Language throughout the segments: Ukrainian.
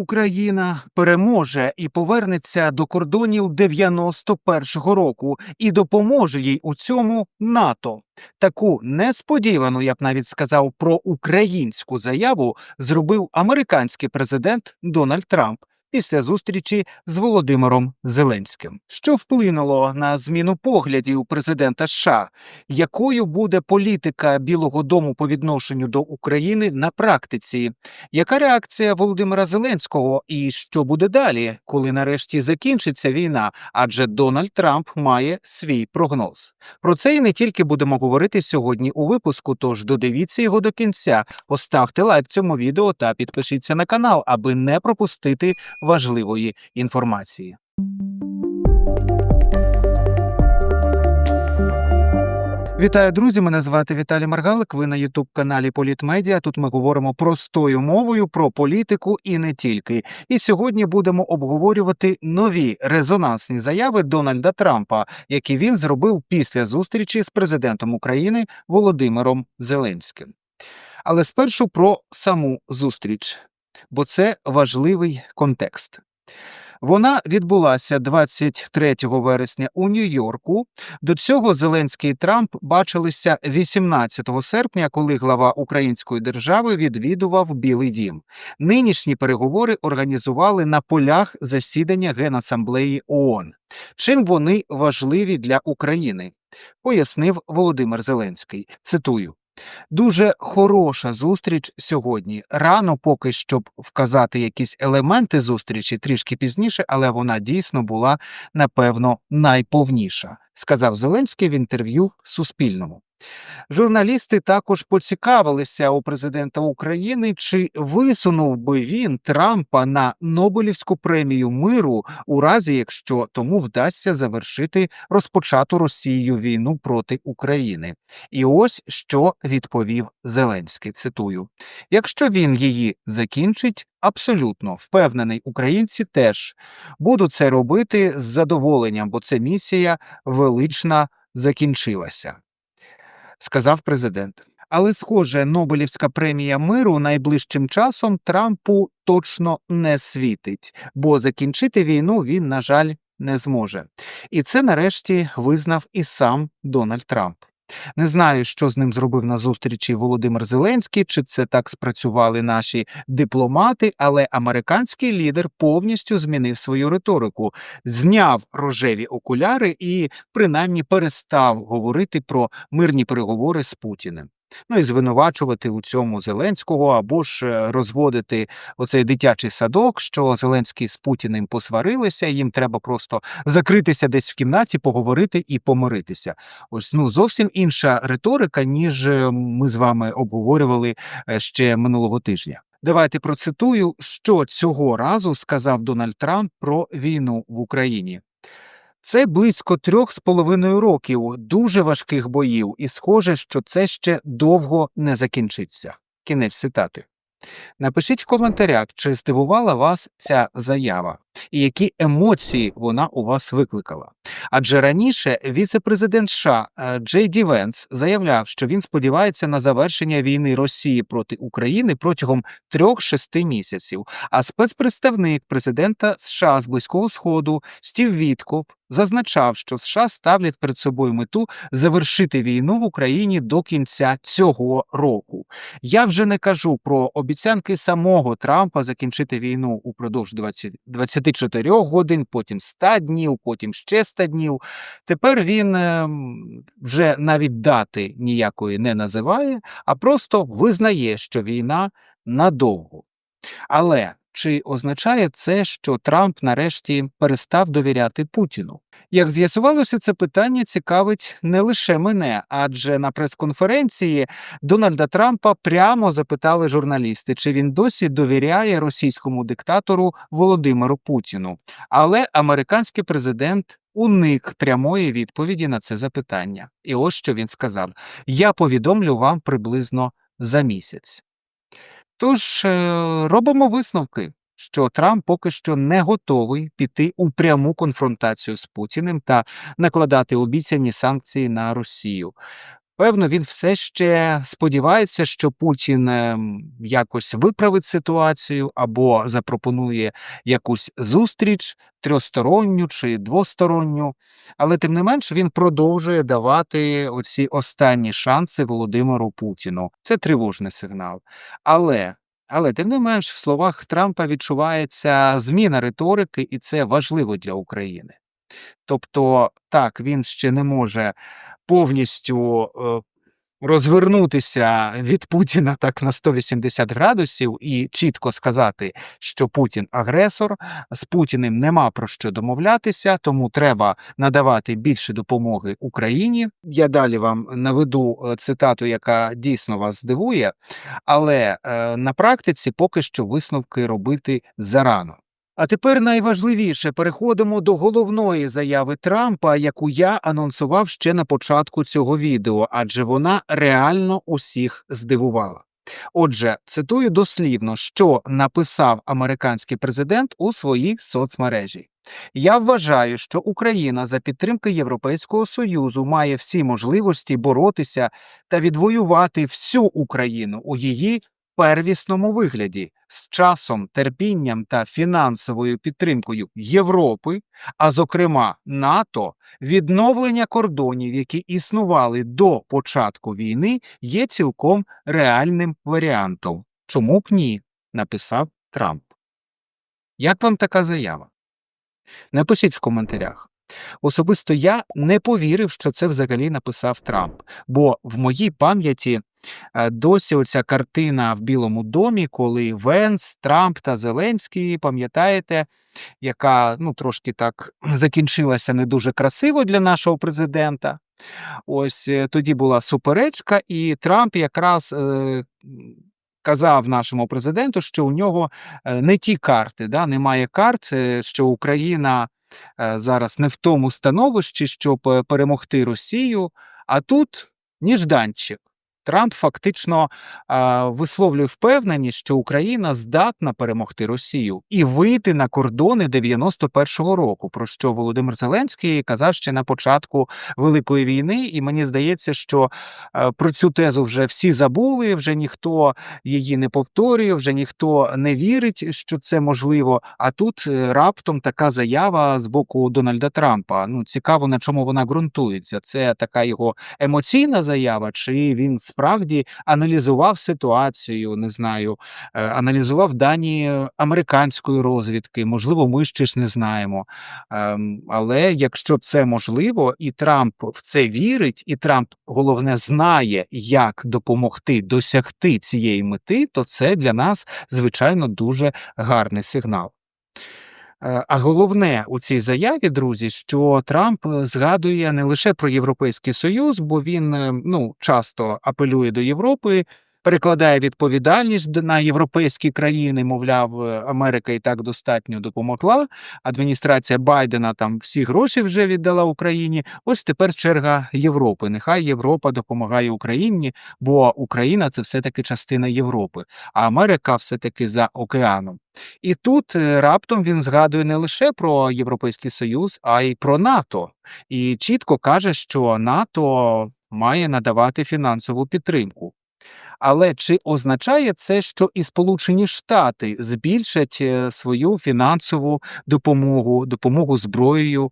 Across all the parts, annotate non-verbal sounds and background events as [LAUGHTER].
Україна переможе і повернеться до кордонів 91-го року і допоможе їй у цьому НАТО. Таку несподівану, я б навіть сказав, про українську заяву зробив американський президент Дональд Трамп. Після зустрічі з Володимиром Зеленським, що вплинуло на зміну поглядів президента США, якою буде політика Білого Дому по відношенню до України на практиці, яка реакція Володимира Зеленського і що буде далі, коли нарешті закінчиться війна? Адже Дональд Трамп має свій прогноз. Про це і не тільки будемо говорити сьогодні у випуску. Тож додивіться його до кінця, поставте лайк цьому відео та підпишіться на канал, аби не пропустити важливої інформації. Вітаю, друзі! Мене звати Віталій Маргалик. Ви на Ютуб каналі Політмедіа. Тут ми говоримо простою мовою про політику і не тільки. І сьогодні будемо обговорювати нові резонансні заяви Дональда Трампа, які він зробив після зустрічі з президентом України Володимиром Зеленським. Але спершу про саму зустріч, бо це важливий контекст. Вона відбулася 23 вересня у Нью-Йорку. До цього Зеленський і Трамп бачилися 18 серпня, коли глава Української держави відвідував Білий Дім. Нинішні переговори організували на полях засідання Генасамблеї ООН. Чим вони важливі для України? Пояснив Володимир Зеленський. Цитую. Дуже хороша зустріч сьогодні. Рано поки щоб вказати якісь елементи зустрічі трішки пізніше, але вона дійсно була напевно найповніша, сказав Зеленський в інтерв'ю Суспільному. Журналісти також поцікавилися у президента України, чи висунув би він Трампа на Нобелівську премію миру у разі, якщо тому вдасться завершити розпочату Росією війну проти України. І ось що відповів Зеленський. Цитую: якщо він її закінчить. Абсолютно впевнений, українці теж будуть це робити з задоволенням, бо це місія велична закінчилася сказав президент. Але, схоже, Нобелівська премія миру найближчим часом Трампу точно не світить, бо закінчити війну він, на жаль, не зможе. І це нарешті визнав і сам Дональд Трамп. Не знаю, що з ним зробив на зустрічі Володимир Зеленський, чи це так спрацювали наші дипломати, але американський лідер повністю змінив свою риторику, зняв рожеві окуляри і принаймні перестав говорити про мирні переговори з Путіним. Ну і звинувачувати у цьому Зеленського або ж е, розводити оцей дитячий садок, що Зеленський з Путіним посварилися, їм треба просто закритися десь в кімнаті, поговорити і помиритися. Ось ну зовсім інша риторика, ніж е, ми з вами обговорювали е, ще минулого тижня. Давайте процитую, що цього разу сказав Дональд Трамп про війну в Україні. Це близько трьох з половиною років дуже важких боїв, і схоже, що це ще довго не закінчиться. Кінець цитати. Напишіть в коментарях, чи здивувала вас ця заява і які емоції вона у вас викликала. Адже раніше віце-президент США е, Джей Ді Венс заявляв, що він сподівається на завершення війни Росії проти України протягом трьох-шести місяців. А спецпредставник президента США з Близького Сходу Стів Вітков зазначав, що США ставлять перед собою мету завершити війну в Україні до кінця цього року. Я вже не кажу про обіцянки самого Трампа закінчити війну упродовж 20, 24 годин, потім 100 днів, потім ще 100 днів. Тепер він ем, вже навіть дати ніякої не називає, а просто визнає, що війна надовго. Але чи означає це, що Трамп нарешті перестав довіряти Путіну? Як з'ясувалося, це питання цікавить не лише мене, адже на прес-конференції Дональда Трампа прямо запитали журналісти, чи він досі довіряє російському диктатору Володимиру Путіну. Але американський президент уник прямої відповіді на це запитання. І ось що він сказав: Я повідомлю вам приблизно за місяць. Тож е, робимо висновки, що Трамп поки що не готовий піти у пряму конфронтацію з Путіним та накладати обіцяні санкції на Росію. Певно, він все ще сподівається, що Путін ем, якось виправить ситуацію або запропонує якусь зустріч трьохсторонню чи двосторонню, але тим не менш він продовжує давати оці останні шанси Володимиру Путіну. Це тривожний сигнал. Але але тим не менш в словах Трампа відчувається зміна риторики, і це важливо для України. Тобто, так, він ще не може повністю е, розвернутися від Путіна так на 180 градусів і чітко сказати, що Путін агресор, з Путіним нема про що домовлятися, тому треба надавати більше допомоги Україні. Я далі вам наведу е, цитату, яка дійсно вас здивує, але е, на практиці поки що висновки робити зарано. А тепер найважливіше переходимо до головної заяви Трампа, яку я анонсував ще на початку цього відео, адже вона реально усіх здивувала. Отже, цитую дослівно, що написав американський президент у своїй соцмережі. Я вважаю, що Україна за підтримки Європейського Союзу має всі можливості боротися та відвоювати всю Україну у її первісному вигляді з часом, терпінням та фінансовою підтримкою Європи, а зокрема НАТО, відновлення кордонів, які існували до початку війни, є цілком реальним варіантом. Чому б ні? написав Трамп. Як вам така заява? Напишіть в коментарях. Особисто я не повірив, що це взагалі написав Трамп, бо в моїй пам'яті досі оця картина в Білому домі, коли Венс, Трамп та Зеленський, пам'ятаєте, яка ну, трошки так [CLEARS THROAT] закінчилася не дуже красиво для нашого президента. Ось е, тоді була суперечка, і Трамп якраз е, казав нашому президенту, що у нього е, не ті карти, да, немає карт, що Україна зараз не в тому становищі, щоб перемогти Росію, а тут ніжданчик. Трамп фактично а, висловлює впевненість, що Україна здатна перемогти Росію і вийти на кордони 91-го року, про що Володимир Зеленський казав ще на початку Великої війни. І мені здається, що а, про цю тезу вже всі забули, вже ніхто її не повторює, вже ніхто не вірить, що це можливо. А тут е, раптом така заява з боку Дональда Трампа. Ну цікаво, на чому вона ґрунтується. Це така його емоційна заява, чи він справді аналізував ситуацію, не знаю, е, аналізував дані американської розвідки. Можливо, ми ще ж не знаємо. Ем, але якщо це можливо, і Трамп в це вірить, і Трамп головне знає, як допомогти досягти цієї мети, то це для нас звичайно дуже гарний сигнал. Е, а головне у цій заяві, друзі, що Трамп е, згадує не лише про Європейський Союз, бо він е, ну часто апелює до Європи перекладає відповідальність на європейські країни. Мовляв, е, Америка і так достатньо допомогла. Адміністрація Байдена там всі гроші вже віддала Україні. Ось тепер черга Європи. Нехай Європа допомагає Україні, бо Україна це все таки частина Європи, а Америка все таки за океаном. І тут е, раптом він згадує не лише про Європейський Союз, а й про НАТО. І чітко каже, що НАТО має надавати фінансову підтримку. Але чи означає це, що і Сполучені Штати збільшать е, свою фінансову допомогу, допомогу зброєю?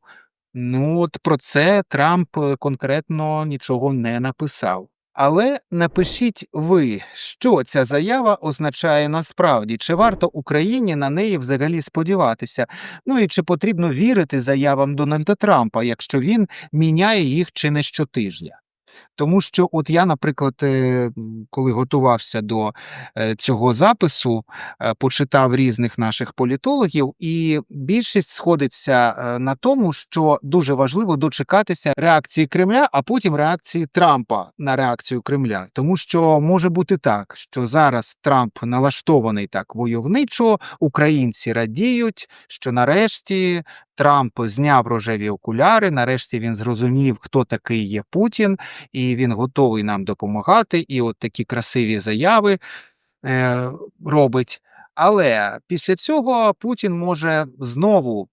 Ну от про це Трамп е, конкретно нічого не написав. Але напишіть ви, що ця заява означає насправді, чи варто Україні на неї взагалі сподіватися? Ну і чи потрібно вірити заявам Дональда Трампа, якщо він міняє їх чи не щотижня? Тому що, от я, наприклад, е, коли готувався до е, цього запису, е, почитав різних наших політологів, і більшість сходиться на тому, що дуже важливо дочекатися реакції Кремля, а потім реакції Трампа на реакцію Кремля. Тому що може бути так, що зараз Трамп налаштований так войовничо, українці радіють, що нарешті Трамп зняв рожеві окуляри. Нарешті він зрозумів, хто такий є Путін, і він готовий нам допомагати. І от такі красиві заяви е, робить. Але після цього Путін може знову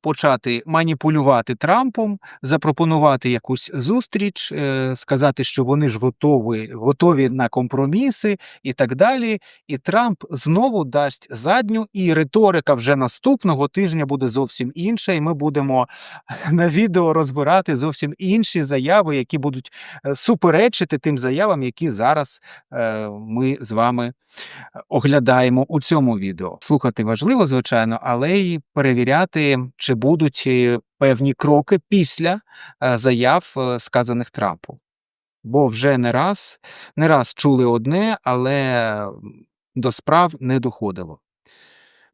почати маніпулювати Трампом, запропонувати якусь зустріч, е, сказати, що вони ж готові, готові на компроміси і так далі. І Трамп знову дасть задню, і риторика вже наступного тижня буде зовсім інша, і ми будемо на відео розбирати зовсім інші заяви, які будуть е, суперечити тим заявам, які зараз е, ми з вами оглядаємо у цьому відео. Слухати важливо, звичайно, але й перевіряти, чи будуть е, певні кроки після е, заяв, е, сказаних Трампу. Бо вже не раз, не раз чули одне, але до справ не доходило.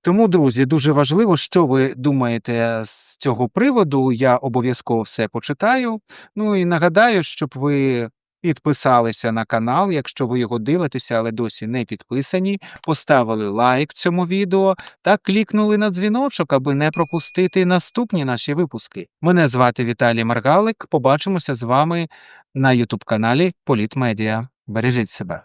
Тому, друзі, дуже важливо, що ви думаєте з цього приводу. Я обов'язково все почитаю. Ну і нагадаю, щоб ви підписалися на канал, якщо ви його дивитеся, але досі не підписані, поставили лайк цьому відео та клікнули на дзвіночок, аби не пропустити наступні наші випуски. Мене звати Віталій Маргалик. Побачимося з вами на Ютуб каналі Політмедіа. Бережіть себе.